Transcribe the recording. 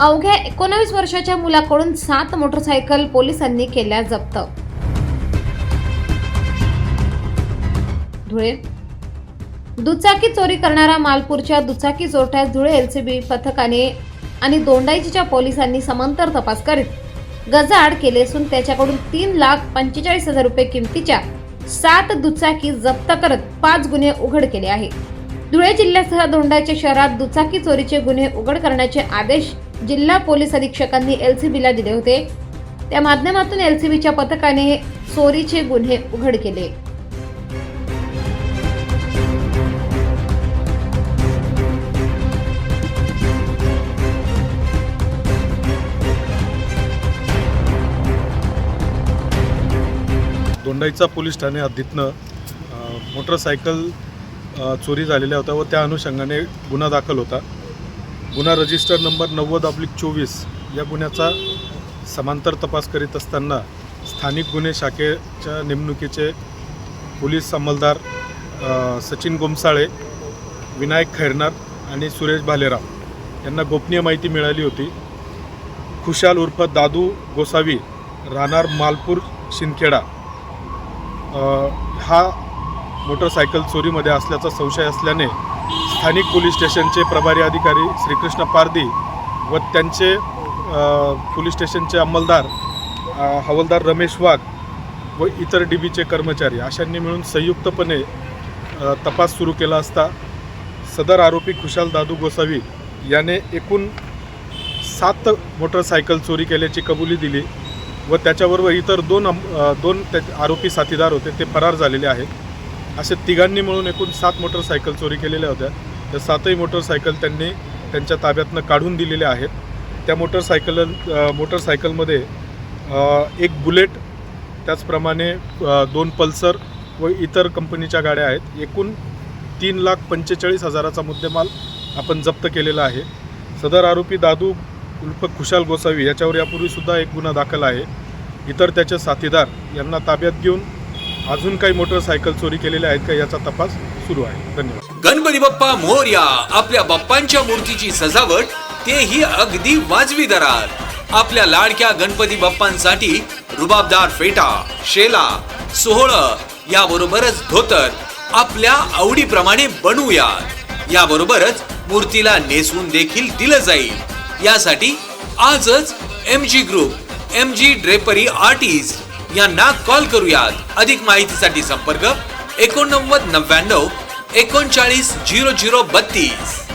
अवघ्या एकोणावीस वर्षाच्या मुलाकडून सात मोटरसायकल पोलिसांनी केल्या जप्त. धुळे. दुचाकी चोरी करणारा मालपूरच्या दुचाकी चोरट्यास धुळे एलसीबी पथकाने आणि दोंडाईच्या पोलिसांनी समांतर तपास करीत गजाआड केले असून त्याच्याकडून तीन लाख पंचेचाळीस हजार रुपये किमतीच्या सात दुचाकी जप्त करत पाच गुन्हे उघड केले आहे धुळे जिल्ह्यासह दोंडाच्या शहरात दुचाकी चोरीचे गुन्हे उघड करण्याचे आदेश जिल्हा पोलीस अधीक्षकांनी एलसीबीला दिले होते. त्या माध्यमातून एलसीबीच्या पथकाने चोरीचे गुन्हे उघड केले. दोंडाईचा पोलीस ठाणे हद्दीतनं मोटरसायकल चोरी झालेल्या होत्या व त्या अनुषंगाने गुन्हा दाखल होता. गुन्हा रजिस्टर नंबर नव्वद ऑब्लिक चोवीस या गुन्ह्याचा समांतर तपास करीत असताना स्थानिक गुन्हे शाखेच्या नेमणुकीचे पोलीस अंमलदार सचिन गोमसाळे विनायक खैरनार आणि सुरेश भालेराव यांना गोपनीय माहिती मिळाली होती. खुशाल उर्फ दादू गोसावी राहणार मालपूर शिंदखेडा. हा मोटरसायकल चोरीमध्ये असल्याचा संशय असल्याने स्थानिक पोलीस स्टेशनचे प्रभारी अधिकारी श्रीकृष्ण पारदी व त्यांचे पोलीस स्टेशनचे अंमलदार हवलदार हवालदार रमेश वाघ व इतर डी बीचे कर्मचारी अशांनी मिळून संयुक्तपणे तपास सुरू केला असता सदर आरोपी खुशाल दादू गोसावी याने एकूण सात मोटरसायकल चोरी केल्याची कबुली दिली व त्याच्याबरोबर इतर दोन दोन त्या आरोपी साथीदार होते ते फरार झालेले आहेत. असे तिघांनी मिळून एकूण सात मोटरसायकल चोरी केलेल्या होत्या. त्या सातही मोटरसायकल त्यांनी त्यांच्या ताब्यातनं काढून दिलेल्या आहेत. त्या मोटरसायकल मोटरसायकलमध्ये एक बुलेट त्याचप्रमाणे दोन पल्सर व इतर कंपनीच्या गाड्या आहेत. एकूण तीन लाख पंचेचाळीस हजाराचा मुद्देमाल आपण जप्त केलेला आहे. सदर आरोपी दादू उल्फ खुशाल गोसावी याच्यावर यापूर्वीसुद्धा एक गुन्हा दाखल आहे. इतर त्याचे साथीदार यांना ताब्यात घेऊन अजून काही मोटरसायकल चोरी केलेल्या आहेत का याचा तपास सुरू आहे. धन्यवाद. गणपती बाप्पा मोरया आपल्या बाप्पांच्या मूर्तीची सजावट तेही अगदी वाजवी दरात. आपल्या लाडक्या गणपती बाप्पांसाठी रुबाबदार फेटा शेला सोहळ याबरोबरच धोतर आपल्या आवडीप्रमाणे बनवूयात. याबरोबरच मूर्तीला नेसवून देखील दिलं जाईल. यासाठी आजच M G group M G drapery artist यांना कॉल करूयात. अधिक माहितीसाठी संपर्क एकोणनव्वद नव्याण्णव एकोणचाळीस झिरो झिरो बत्तीस.